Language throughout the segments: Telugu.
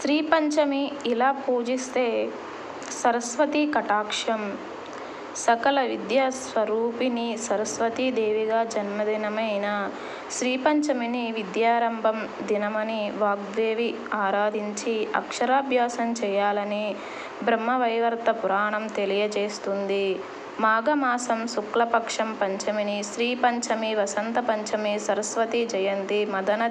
శ్రీ పంచమి ఇలా పూజిస్తే సరస్వతి కటాక్షం. సకల విద్యా స్వరూపిణి సరస్వతీ దేవిగా జన్మదినమైన శ్రీ పంచమిని విద్యారంభం దినమని వాగ్దేవి ఆరాధించి అక్షరాభ్యాసం చేయాలని బ్రహ్మవైవర్త పురాణం తెలియజేస్తుంది. మాఘమాసం శుక్లపక్షం పంచమిని శ్రీ పంచమి వసంత పంచమి సరస్వతి జయంతి మదన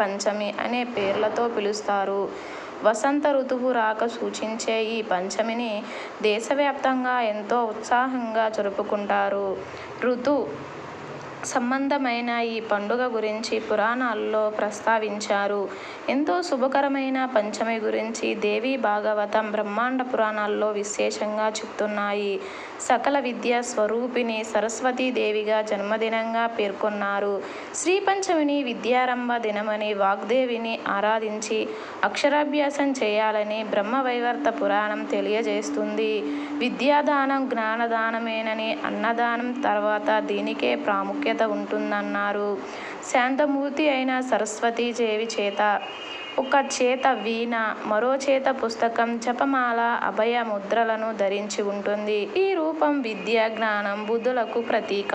పంచమి అనే పేర్లతో పిలుస్తారు. వసంత ఋతువు రాక సూచించే ఈ పంచమిని దేశవ్యాప్తంగా ఎంతో ఉత్సాహంగా జరుపుకుంటారు. ఋతు సంబంధమైన ఈ పండుగ గురించి పురాణాల్లో ప్రస్తావించారు. ఎంతో శుభకరమైన పంచమి గురించి దేవి భాగవతం బ్రహ్మాండ పురాణాల్లో విశేషంగా చెప్తున్నాయి. సకల విద్యా స్వరూపిణి సరస్వతీదేవిగా జన్మదినంగా పేర్కొన్నారు. శ్రీ పంచమిని విద్యారంభ దినమని వాగ్దేవిని ఆరాధించి అక్షరాభ్యాసం చేయాలని బ్రహ్మవైవర్త పురాణం తెలియజేస్తుంది. విద్యాదానం జ్ఞానదానమేనని అన్నదానం తర్వాత దీనికే ప్రాముఖ్యత ఉంటుందన్నారు. శాంతమూర్తి అయిన సరస్వతీదేవి చేత ఒక చేత వీణ మరో చేత పుస్తకం జపమాల అభయ ముద్రలను ధరించి ఉంటుంది. ఈ రూపం విద్య జ్ఞానం బుద్ధులకు ప్రతీక.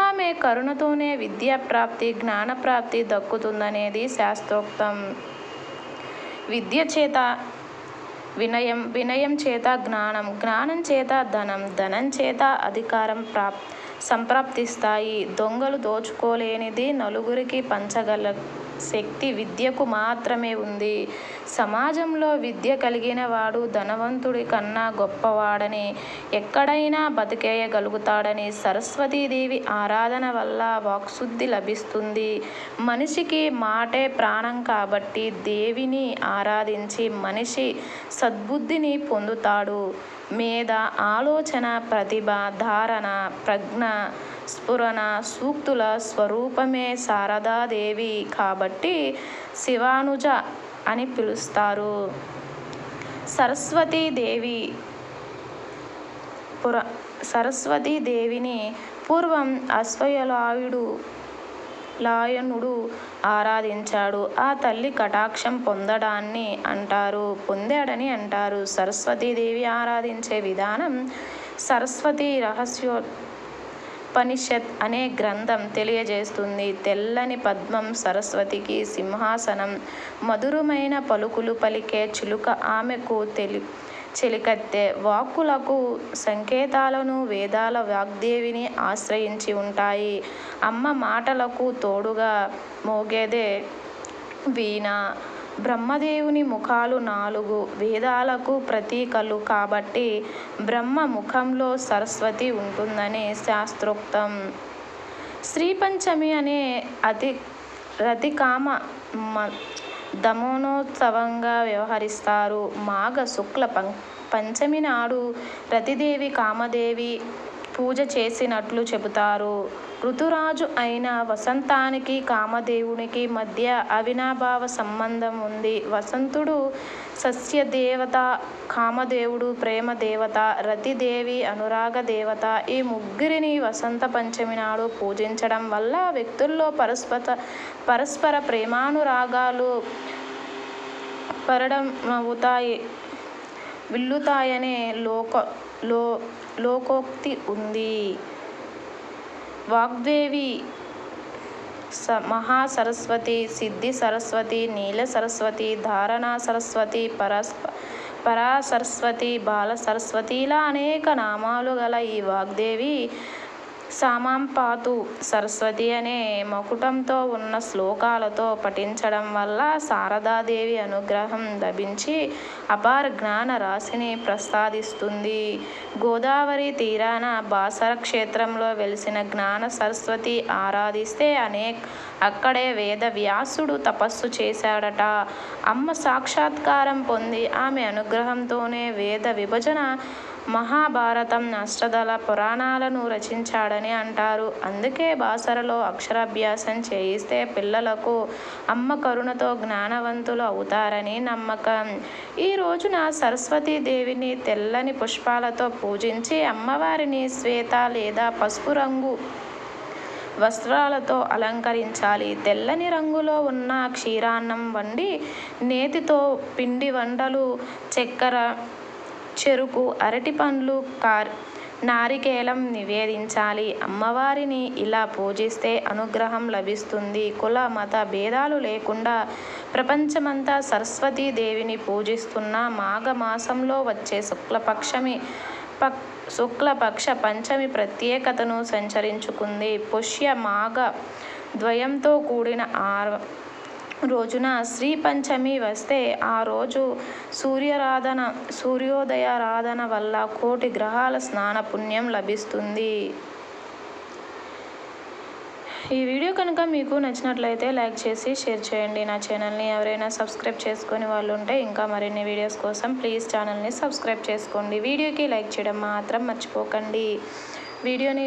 ఆమె కరుణతోనే విద్యా ప్రాప్తి జ్ఞానప్రాప్తి దక్కుతుందనేది శాస్త్రోక్తం. విద్య చేత వినయం వినయం చేత జ్ఞానం జ్ఞానం చేత ధనం ధనం చేత అధికారం ప్రాప్ సంప్రాప్తిస్తాయి. దొంగలు దోచుకోలేనిది నలుగురికి పంచగల శక్తి విద్యకు మాత్రమే ఉంది. సమాజంలో విద్య కలిగిన వాడు ధనవంతుడి కన్నా గొప్పవాడని ఎక్కడైనా బతికేయగలుగుతాడని సరస్వతీదేవి ఆరాధన వల్ల వాక్శుద్ధి లభిస్తుంది. మనిషికి మాటే ప్రాణం కాబట్టి దేవిని ఆరాధించి మనిషి సద్బుద్ధిని పొందుతాడు. మేధ ఆలోచన ప్రతిభ ధారణ ప్రజ్ఞ స్ఫురణ సూక్తుల స్వరూపమే శారదాదేవి కాబట్టి శివానుజ అని పిలుస్తారు. సరస్వతీదేవి పుర సరస్వతీదేవిని పూర్వం అశ్వయలాయుడు లాయనుడు ఆరాధించాడు. ఆ తల్లి కటాక్షం పొందడాన్ని అంటారు పొందాడని అంటారు. సరస్వతీదేవి ఆరాధించే విధానం సరస్వతి ఉపనిషత్ అనే గ్రంథం తెలియజేస్తుంది. తెల్లని పద్మం సరస్వతికి సింహాసనం. మధురమైన పలుకులు పలికే చిలుక ఆమెకు తెలి చెలికత్తె. వాక్కులకు సంకేతాలను వేదాల వాగ్దేవిని ఆశ్రయించి ఉంటాయి. అమ్మ మాటలకు తోడుగా మోగేదే వీణ. బ్రహ్మదేవుని ముఖాలు నాలుగు వేదాలకు ప్రతీకలు కాబట్టి బ్రహ్మ ముఖంలో సరస్వతి ఉంటుందని శాస్త్రోక్తం. శ్రీపంచమి అనే అతి రతికామ మ దమోనోత్సవంగా వ్యవహరిస్తారు. మాఘ శుక్ల పం పంచమి నాడు రతిదేవి కామదేవి పూజ చేసినట్లు చెబుతారు. ఋతురాజు అయిన వసంతానికి కామదేవునికి మధ్య అవినాభావ సంబంధం ఉంది. వసంతుడు సస్యదేవత కామదేవుడు ప్రేమ దేవత రతిదేవి అనురాగ దేవత. ఈ ముగ్గురిని వసంత పంచమి నాడు పూజించడం వల్ల వ్యక్తుల్లో పరస్పర పరస్పర ప్రేమానురాగాలు పరడం అవుతాయి. విల్లుతాయనే లోక లో లోకోక్తి ఉంది. వాగ్దేవి స మహాసరస్వతి సిద్ధి సరస్వతి నీల సరస్వతి ధారణా సరస్వతి పరస్ప పరా సరస్వతి బాల సరస్వతి ఇలా అనేక నామాలు గల ఈ వాగ్దేవి సామాంపాతు సరస్వతి అనే మకుటంతో ఉన్న శ్లోకాలతో పఠించడం వల్ల శారదాదేవి అనుగ్రహం లభించి అపార జ్ఞాన రాశిని ప్రసాదిస్తుంది. గోదావరి తీరాన బాసర క్షేత్రంలో వెలిసిన జ్ఞాన సరస్వతి ఆరాధిస్తే అనేక అక్కడే వేద వ్యాసుడు తపస్సు చేశాడట. అమ్మ సాక్షాత్కారం పొంది ఆమె అనుగ్రహంతోనే వేద విభజన మహాభారతం అష్టదళ పురాణాలను రచించాడని అంటారు. అందుకే బాసరలో అక్షరాభ్యాసం చేయిస్తే పిల్లలకు అమ్మ కరుణతో జ్ఞానవంతులు అవుతారని నమ్మకం. ఈ రోజున సరస్వతీదేవిని తెల్లని పుష్పాలతో పూజించి అమ్మవారిని శ్వేత లేదా పసుపు రంగు వస్త్రాలతో అలంకరించాలి. తెల్లని రంగులో ఉన్న క్షీరాన్నం వండి నేతితో పిండి వంటలు చక్కెర చెరుకు అరటిపండ్లు కార్ నారికేలం నివేదించాలి. అమ్మవారిని ఇలా పూజిస్తే అనుగ్రహం లభిస్తుంది. కుల మత భేదాలు లేకుండా ప్రపంచమంతా సరస్వతీ దేవిని పూజిస్తున్న మాఘమాసంలో వచ్చే శుక్లపక్షమి పక్ శుక్లపక్ష పంచమి ప్రత్యేకతను సంచరించుకుంది. పుష్య మాఘ ద్వయంతో కూడిన ఆర్ రోజున శ్రీ పంచమి వస్తే ఆ రోజు సూర్యారాధన సూర్యోదయారాధన వల్ల కోటి గ్రహాల స్నాన పుణ్యం లభిస్తుంది. ఈ వీడియో కనుక మీకు నచ్చినట్లయితే లైక్ చేసి షేర్ చేయండి. నా ఛానల్ని ఎవరైనా సబ్స్క్రైబ్ చేసుకుని వాళ్ళు ఉంటే ఇంకా మరిన్ని వీడియోస్ కోసం ప్లీజ్ ఛానల్ని సబ్స్క్రైబ్ చేసుకోండి. వీడియోకి లైక్ చేయడం మాత్రం మర్చిపోకండి. వీడియోని